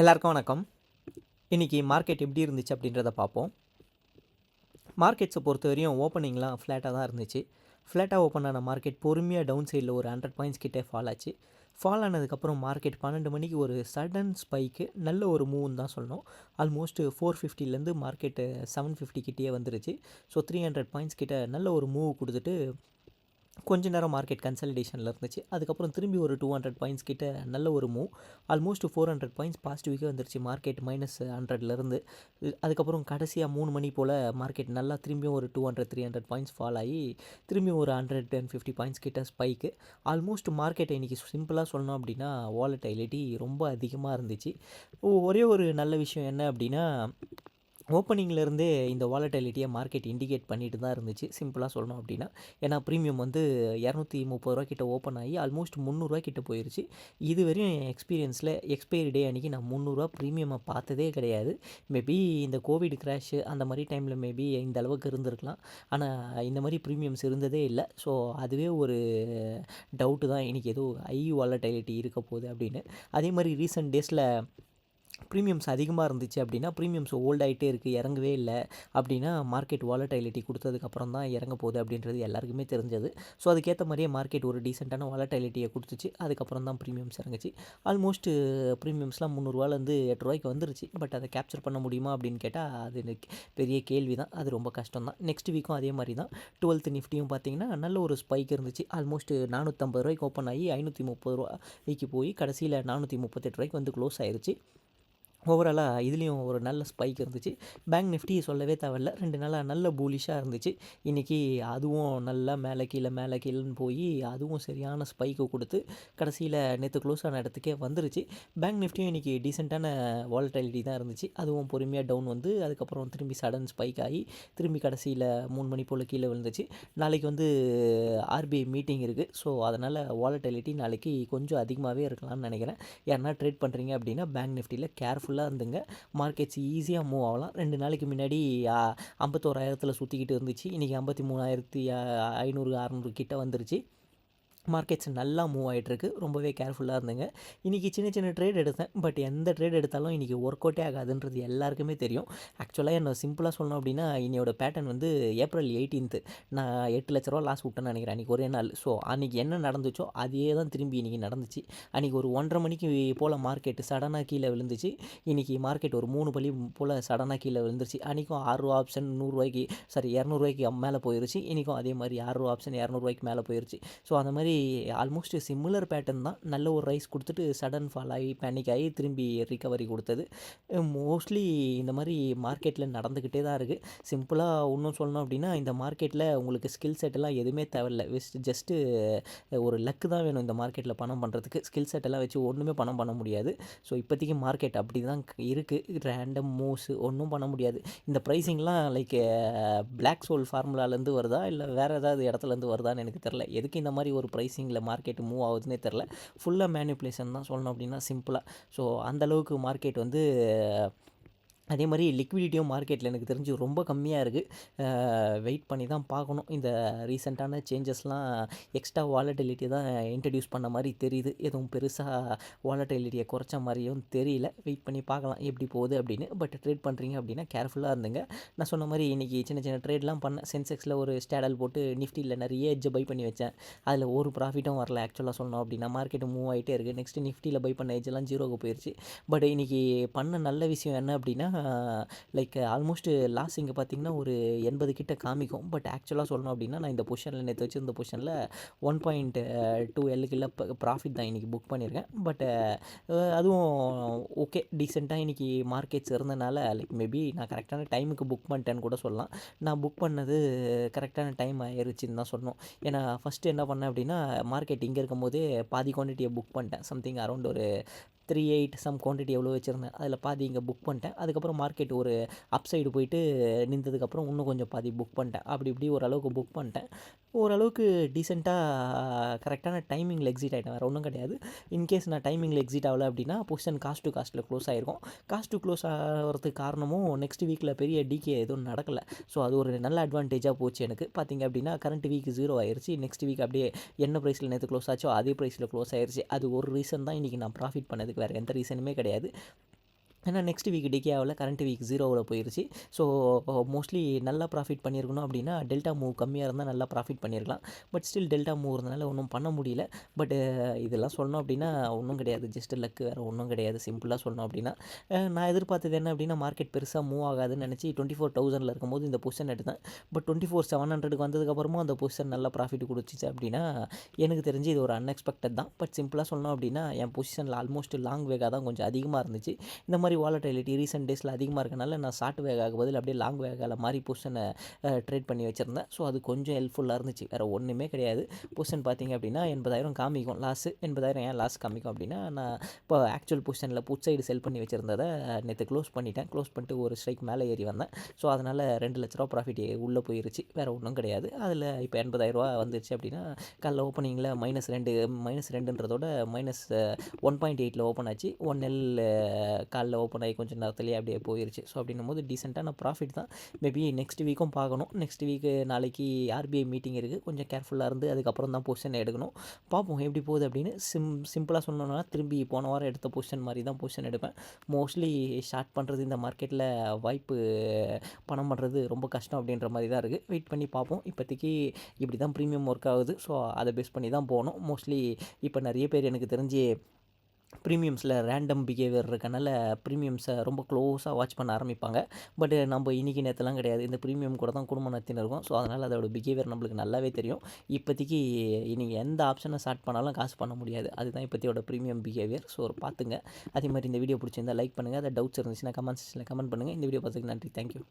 எல்லாருக்கும் வணக்கம். இன்றைக்கி மார்க்கெட் எப்படி இருந்துச்சு அப்படின்றத பார்ப்போம். மார்க்கெட்ஸை பொறுத்த வரையும் ஓப்பனிங்லாம் ஃப்ளாட்டாக தான் இருந்துச்சு. ஃப்ளாட்டாக ஓப்பன் ஆன மார்க்கெட் பொறுமையாக டவுன் சைடில் ஒரு ஹண்ட்ரட் பாயிண்ட்ஸ் கிட்டே ஃபால் ஆச்சு. ஃபால் ஆனதுக்கப்புறம் மார்க்கெட் பன்னெண்டு மணிக்கு ஒரு சடன் ஸ்பைக்கு நல்ல ஒரு மூவ்னு தான் சொல்லணும். ஆல்மோஸ்ட் ஃபோர் ஃபிஃப்டிலேருந்து மார்க்கெட்டு செவன் ஃபிஃப்டி கிட்டேயே வந்துருச்சு. ஸோ த்ரீ ஹண்ட்ரட் பாயிண்ட்ஸ் கிட்ட நல்ல ஒரு மூவ் கொடுத்துட்டு கொஞ்ச நேரம் மார்க்கெட் கன்சல்டேஷனில் இருந்துச்சு. அதுக்கப்புறம் திரும்பி ஒரு டூ ஹண்ட்ரட் பாயிண்ட்ஸ் கிட்ட நல்ல ஒரு move almost four hundred points பாசிட்டிவ்க்கே வந்துருச்சு. மார்க்கெட் மைனஸ் ஹண்ட்ரட்லேருந்து அதுக்கப்புறம் கடைசியாக மூணு மணி போல் மார்க்கெட் நல்லா திரும்பியும் ஒரு two hundred three hundred points fall ஆகி திரும்பியும் ஒரு ஹண்ட்ரட் அண்ட் ஃபிஃப்டி பாயிண்ட்ஸ் கிட்ட ஸ்பைக்கு ஆல்மோஸ்ட் மார்க்கெட்டை இன்றைக்கி சிம்பிளாக சொல்லணும் அப்படின்னா வாலட்டைலிட்டி ரொம்ப அதிகமாக இருந்துச்சு. ஒரே ஒரு நல்ல விஷயம் என்ன அப்படின்னா ஓப்பனிங்லேருந்தே இந்த வாலட்டிலிட்டியை மார்க்கெட் இண்டிகேட் பண்ணிட்டு தான் இருந்துச்சு. சிம்பிளாக சொல்லணும் அப்படின்னா. ஏன்னா ப்ரீமியம் வந்து இரநூத்தி முப்பது ரூபா கிட்ட ஓப்பன் ஆகி ஆல்மோஸ்ட் முந்நூறுரூவா கிட்ட போயிருச்சு. இது வரையும் என் எக்ஸ்பீரியன்ஸில் எக்ஸ்பைரி டே அன்றைக்கி நான் முந்நூறுரூவா ப்ரீமியமை பார்த்ததே கிடையாது. மேபி இந்த கோவிட் கிராஷு அந்த மாதிரி டைமில் மேபி இந்த அளவுக்கு இருந்திருக்கலாம். ஆனால் இந்த மாதிரி ப்ரீமியம்ஸ் இருந்ததே இல்லை. ஸோ அதுவே ஒரு டவுட்டு தான். இன்றைக்கி ஏதோ ஐ வாலட்டிலிட்டி இருக்க போகுது அப்படின்னு. அதே மாதிரி ரீசெண்ட் டேஸில் ப்ரீமியம்ஸ் அதிகமாக இருந்துச்சு அப்படின்னா ப்ரீமியம்ஸ் ஓல்ட் ஆகிட்டே இருக்குது இறங்கவே இல்லை. அப்படின்னா மார்க்கெட் வாலட்டைலிட்டி கொடுத்ததுக்கப்புறம் தான் இறங்க போகுது அப்படின்றது எல்லாருக்குமே தெரிஞ்சது. ஸோ அதுக்கேற்ற மாதிரியே மார்க்கெட் ஒரு டீசெண்டான வாலட்டைலிட்டியை கொடுத்துச்சு. அதுக்கப்புறம் தான் ப்ரீமியம்ஸ் இறங்குச்சு. ஆல்மோஸ்ட் ப்ரீமியம்ஸ்லாம் முந்நூறுவாலேருந்து எட்டு ரூபாய்க்கு வந்துருச்சு. பட் அதை கேப்சர் பண்ண முடியுமா அப்படின்னு கேட்டால் அது பெரிய கேள்வி தான். அது ரொம்ப கஷ்டம் தான். நெக்ஸ்ட் வீக்கும் அதே மாதிரி தான். டுவெல்த் நிஃப்டியும் பார்த்தீங்கன்னா நல்ல ஒரு ஸ்பைக் இருந்துச்சு. ஆல்மோஸ்ட் நானூற்றம்பது ரூபாய்க்கு ஓப்பன் ஆகி ஐநூற்றி முப்பது ரூபா ரூபாய்க்கு போய் கடைசியில் நானூற்றி முப்பத்தெட்டு ரூபாய்க்கு வந்து க்ளோஸ் ஆயிடுச்சு ஓவராலாக இதுலேயும் ஒரு நல்ல ஸ்பைக் இருந்துச்சு. பேங்க் நிஃப்டி சொல்லவே தேவையில்ல. ரெண்டு நாளாக நல்ல பூலிஷாக இருந்துச்சு. இன்றைக்கி அதுவும் நல்லா மேலே கீழே மேலே கீழேன்னு போய் அதுவும் சரியான ஸ்பைக்கு கொடுத்து கடைசியில் நேற்று க்ளோஸ் ஆன இடத்துக்கே வந்துருச்சு. பேங்க் நிஃப்டியும் இன்றைக்கி டீசெண்டான வாலட்டிலிட்டி தான் இருந்துச்சு. அதுவும் பொறுமையாக டவுன் வந்து அதுக்கப்புறம் திரும்பி சடன் ஸ்பைக் ஆகி திரும்பி கடைசியில் மூணு மணி போல் கீழே விழுந்துச்சு. நாளைக்கு வந்து ஆர்பிஐ மீட்டிங் இருக்குது ஸோ அதனால் வாலட்டிலிட்டி நாளைக்கு கொஞ்சம் அதிகமாகவே இருக்கலாம்னு நினைக்கிறேன். யாருன்னா ட்ரேட் பண்ணுறீங்க அப்படின்னா பேங்க் நிஃப்டியில் கேர்ஃபுல் ஃபுல்லாக இருந்துங்க. மார்க்கெட்ஸ் ஈஸியாக மூவ் ஆகலாம். ரெண்டு நாளைக்கு முன்னாடி ஐம்பத்தோராயிரத்தில் சுற்றிக்கிட்டு இருந்துச்சு. இன்றைக்கி ஐம்பத்தி மூணாயிரத்தி ஐநூறு அறநூறு கிட்ட வந்துருச்சு. மார்க்கெட்ஸ் நல்லா மூவ் ஆகிட்டுருக்கு ரொம்பவே கேர்ஃபுல்லாக இருந்தேங்க. இன்றைக்கி சின்ன சின்ன ட்ரேட் எடுத்தேன். பட் எந்த ட்ரேட் எடுத்தாலும் இன்றைக்கி ஒர்க் அவுட்டே ஆகாதுன்றது எல்லாருக்குமே தெரியும். ஆக்சுவலாக என்ன சிம்பிளாக சொல்லணும் அப்படின்னா இன்னையோட பேட்டர்ன் வந்து ஏப்ரல் எயிட்டீன்த்து நான் எட்டு லட்ச ரூபா லாஸ் விட்டேன்னு நினைக்கிறேன். அன்றைக்கி ஒரே நாள். ஸோ அன்றைக்கி என்ன நடந்துச்சோ அதே தான் திரும்பி இன்றைக்கி நடந்துச்சு. அன்றைக்கி ஒரு ஒன்றரை மணிக்கு போல் மார்க்கெட்டு சடனாக கீழே விழுந்துச்சு. இன்றைக்கி மார்க்கெட் ஒரு மூணு பள்ளி போல் சடனாக கீழே விழுந்துருச்சு. அன்றைக்கும் ஆறுரூவா ஆப்ஷன் நூறுரூவாய்க்கு சாரி இரநூறுவாய்க்கு மேலே போயிருச்சு. இன்றைக்கும் அதே மாதிரி ஆறுரூவா ஆப்ஷன் இரநூறுவாய்க்கு மேலே போயிருச்சு. ஸோ அந்த மாதிரி ஆல்மோஸ்ட் சிமிலர் பேட்டர்ன் தான். நல்ல ஒரு ரைஸ் கொடுத்துட்டு சடன் ஃபால் ஆகி பேனிக் ஆகி திரும்பி ரிகவரி கொடுத்தது. மோஸ்ட்லி இந்த மாதிரி மார்க்கெட்டில் நடந்துக்கிட்டே தான் இருக்குது சிம்பிளாக இன்னும் சொல்லணும் அப்படின்னா இந்த மார்க்கெட்டில் உங்களுக்கு ஸ்கில் செட்டெல்லாம் எதுவுமே தேவையில்ல. வெஸ்ட் ஜஸ்ட்டு ஒரு லக்கு தான் வேணும் இந்த மார்க்கெட்டில் பணம் பண்ணுறதுக்கு ஸ்கில் செட்டெல்லாம் வச்சு ஒன்றுமே பணம் பண்ண முடியாது. ஸோ இப்போதைக்கு மார்க்கெட் அப்படி தான் இருக்குது ரேண்டம் மூவ்ஸ் ஒன்றும் பண்ண முடியாது. இந்த ப்ரைஸிங்லாம் லைக் பிளாக் சோல் ஃபார்முலாலேருந்து வருதா? இல்லை வேறு ஏதாவது இடத்துலேருந்து வருதான்னு எனக்கு தெரில எதுக்கு இந்த மாதிரி ஒரு ப்ரைஸ் ப்ரைஸிங்கில் மார்க்கெட் மூவ் ஆகுதுன்னே தெரில. ஃபுல்லாக மேனிப்புலேஷன் தான் சொல்லணும் அப்படின்னா சிம்பிளாக. ஸோ அந்தளவுக்கு மார்க்கெட் வந்து அதே மாதிரி லிக்விடிட்டியும் மார்க்கெட்டில் எனக்கு தெரிஞ்சு ரொம்ப கம்மியாக இருக்குது வெயிட் பண்ணி தான் பார்க்கணும். இந்த ரீசெண்டான சேஞ்சஸ்லாம் எக்ஸ்ட்ரா வாலட்டிலிட்டி தான் இன்ட்ரடியூஸ் பண்ண மாதிரி தெரியுது. எதுவும் பெருசாக வாலட்டிலிட்டியை குறைச்ச மாதிரியும் தெரியல. வெயிட் பண்ணி பார்க்கலாம் எப்படி போகுது அப்படின்னு. பட் ட்ரேட் பண்ணுறீங்க அப்படின்னா கேர்ஃபுல்லாக இருந்துங்க. நான் சொன்ன மாதிரி இன்றைக்கி சின்ன சின்ன ட்ரேட்லாம் பண்ணேன். சென்செக்ஸில் ஒரு ஸ்டேடல் போட்டு நிஃப்டியில் நிறைய எஜ்ஜை பை பண்ணி வச்சேன். அதில் ஒரு ப்ராஃபிட்டும் வரல ஆக்சுவலாக சொன்னோம் அப்படின்னா. மார்க்கெட்டு மூவ் ஆகிட்டே இருக்குது நெக்ஸ்ட் நிஃப்டியில் பை பண்ண எஜ்ஜெல்லாம் ஜீரோக்கு போயிடுச்சு பட் இன்றைக்கி பண்ண நல்ல விஷயம் என்ன அப்படின்னா லைக் ஆல்மோஸ்ட் லாஸ் இங்கே பார்த்தீங்கன்னா ஒரு எண்பது கிட்ட காமிக்கும். பட் ஆக்சுவலாக சொல்லணும் அப்படின்னா நான் இந்த பொசிஷனில் நேற்று வச்சிருந்த பொசிஷனில் ஒன் பாயிண்ட் டூ எல்லுக்குள்ள ப்ராஃபிட் தான் இன்றைக்கி புக் பண்ணியிருக்கேன் பட் uh, அதுவும் ஓகே டீசெண்டாக இன்றைக்கி மார்க்கெட்ஸ் இருந்தனால லைக் மேபி நான் கரெக்டான டைமுக்கு புக் பண்ணிட்டேன்னு கூட சொல்லலாம். நான் புக் பண்ணது கரெக்டான டைம் ஆயிருச்சுன்னு தான் சொல்லணும். ஏன்னா ஃபஸ்ட்டு என்ன பண்ணேன் அப்படின்னா மார்க்கெட் இங்கே இருக்கும் போதே பாதி குவான்டிட்டியை புக் பண்ணிட்டேன். சம்திங் அரௌண்ட் ஒரு த்ரீ எயிட் சம் குவான்டிட்டி எவ்வளோ வச்சுருந்தேன். அதில் பாதி இங்கே புக் பண்ணிட்டேன். அதுக்கப்புறம் மார்க்கெட் ஒரு அப் சைடு போயிட்டு நின்றதுக்கப்புறம் இன்னும் கொஞ்சம் பாதி புக் பண்ணிட்டேன். அப்படி இப்படி ஓரளவுக்கு புக் பண்ணிட்டேன். ஓரளவுக்கு டீசெண்டாக கரெக்டான டைமிங்கில் எக்ஸிட் ஆகிட்டேன் வேறு ஒன்றும் கிடையாது. இன்கேஸ் நான் டைமிங்கில் எக்ஸிட் ஆகலை அப்படின்னா பொசிஷன் காஸ்ட் டு காஸ்ட்டில் க்ளோஸ் ஆகிருக்கும் காஸ்ட் டு க்ளோஸ் ஆகிறதுக்கு காரணமும் நெக்ஸ்ட் வீக்கில் பெரிய டிகே எதுவும் நடக்கலை. ஸோ அது ஒரு நல்ல அட்வான்டேஜாக போச்சு எனக்கு. பார்த்திங்க அப்படின்னா கரண்ட் வீக் ஜீரோ ஆயிடுச்சு நெக்ஸ்ட் வீக் அப்படியே என்ன ப்ரைஸில் நேற்று க்ளோஸ் ஆச்சோ அதே ப்ரைஸில் க்ளோஸ் ஆயிடுச்சு அது ஒரு ரீசன் தான் இன்றைக்கி நான் ப்ராஃபிட் பண்ணதுக்கு வேறு எந்த ரீசனுமே கிடையாது. ஏன்னா நெக்ஸ்ட் வீக் டிகே ஆகல கரண்ட் வீக் ஜீரோவில் போயிருச்சு. ஸோ மோஸ்ட்லி நல்லா ப்ராஃபிட் பண்ணியிருக்கணும் அப்படின்னா டெல்டா மூவ் கம்மியாக இருந்தால் நல்லா ப்ராஃபிட் பண்ணியிருக்கலாம் பட் ஸ்டில் டெல்டா மூவ் இருந்தனால ஒன்றும் பண்ண முடியல. பட் இதெல்லாம் சொன்னோம் அப்படின்னா ஒன்றும் கிடையாது. ஜஸ்ட் லக்கு வேறு ஒன்றும் கிடையாது. சிம்பிளாக சொன்னோம் அப்படின்னா. நான் எதிர்பார்த்தது என்ன அப்படின்னா மார்க்கெட் பெருசாக மூவ் ஆகாதுன்னு நினச்சி டுவெண்ட்டி ஃபோர் தௌசண்டில் இருக்கும்போது இந்த பொசிஷன் எடுத்தேன். பட் டுவெண்ட்டி ஃபோர் செவன் ஹண்ட்ரடுக்கு வந்ததுக்கப்புறமும் அந்த பொசிஷன் நல்லா ப்ராஃபிட் கொடுத்துச்சு அப்படின்னா எனக்கு தெரிஞ்சு இது ஒரு அன்எக்ஸ்பெக்டட் தான். பட் சிம்பிளாக சொன்னோம் அப்படின்னா என் பொசிஷனில் ஆல்மோஸ்ட் லாங் வேகாக தான் கொஞ்சம் அதிகமாக இருந்துச்சு. இந்த மாதிரி வாலட்டிலிட்டி ரீசெண்ட் டேஸில் அதிகமாக இருக்கனால நான் ஷார்ட் வேகாக பதில் அப்படியே லாங் வேகால மாதிரி பொசிஷனை ட்ரேட் பண்ணி வச்சுருந்தேன். ஸோ அது கொஞ்சம் ஹெல்ப்ஃபுல்லாக இருந்துச்சு. வேறு ஒன்றுமே கிடையாது. பொசிஷன் பார்த்தீங்க அப்படின்னா எண்பதாயிரம் காமிக்கும். லாஸு எண்பதாயிரம் ஏன் லாஸ் காமிக்கும் அப்படின்னா நான் இப்போ ஆக்சுவல் பொசிஷனில் புட் சைடு செல் பண்ணி வச்சுருந்ததை நேற்று க்ளோஸ் பண்ணிட்டேன். க்ளோஸ் பண்ணிட்டு ஒரு ஸ்ட்ரைக் மேலே ஏறி வந்தேன். ஸோ அதனால் ரெண்டு லட்ச ரூபா ப்ராஃபிட் உள்ளே போயிருச்சு. வேறு ஒன்றும் கிடையாது. அதில் இப்போ எண்பதாயிரரூவா வந்துருச்சு அப்படின்னா காலைல ஓப்பனிங்கில் மைனஸ் ரெண்டு மைனஸ் ரெண்டுன்றதோட மைனஸ் ஒன் பாயிண்ட் எயிட்டில் ஓப்பன் ஆச்சு. ஒன் எல் காலைல ஓப்பன் ஆகி கொஞ்சம் நேரத்துலேயே அப்படியே போயிருச்சு. ஸோ அப்படின்னும் போது டீசெண்டான ப்ராஃபிட் தான். மேபி நெக்ஸ்ட் வீக்கும் பார்க்கணும். நெக்ஸ்ட் வீக்கு நாளைக்கு ஆர்பிஐ மீட்டிங் இருக்குது கொஞ்சம் கேர்ஃபுல்லாக இருந்து அதுக்கப்புறம் தான் பொசிஷன் எடுக்கணும். பார்ப்போம் எப்படி போகுது அப்படின்னு சிம் சிம்பிளாக சொன்னோன்னா திரும்பி போன வாரம் எடுத்த பொசிஷன் மாதிரி தான் பொசிஷன் எடுப்பேன். மோஸ்ட்லி ஷார்ட் பண்ணுறது இந்த மார்க்கெட்டில் வாய்ப்பு பணம் பண்ணுறது ரொம்ப கஷ்டம் அப்படின்ற மாதிரி தான் இருக்குது வெயிட் பண்ணி பார்ப்போம். இப்போதைக்கு இப்படி தான் ப்ரீமியம் ஒர்க் ஆகுது. ஸோ அதை பேஸ் பண்ணி தான் போகணும். மோஸ்ட்லி இப்போ நிறைய பேர் எனக்கு தெரிஞ்சு ப்ரீமியம்ஸில் ரேண்டம் பிஹேவியர் இருக்கனால ப்ரீமியம்ஸை ரொம்ப க்ளோஸாக வாட்ச் பண்ண ஆரம்பிப்பாங்க. பட் நம்ம இன்றைக்கி நேற்றுலாம் கிடையாது. இந்த ப்ரீமியம் கூட தான் குடும்பம் நடத்தின்னு இருக்கும் ஸோ அதனால் அதோட பிஹேவியர் நம்மளுக்கு நல்லாவே தெரியும். இப்போதைக்கு நீங்கள் எந்த ஆப்ஷனை ஸ்டார்ட் பண்ணாலும் காசு பண்ண முடியாது. அதுதான் இப்போத்தையோட ப்ரீமியம் பிஹேவியர் ஸோ ஒரு பார்த்துங்க. அதே மாதிரி இந்த வீடியோ பிடிச்சிருந்தா லைக் பண்ணுங்கள் அதை டவுட்ஸ் இருந்துச்சுன்னா கமெண்ட் செக்ஷனில் கமெண்ட் பண்ணுங்கள் இந்த வீடியோ பார்த்துக்கு நன்றி. தேங்க்யூ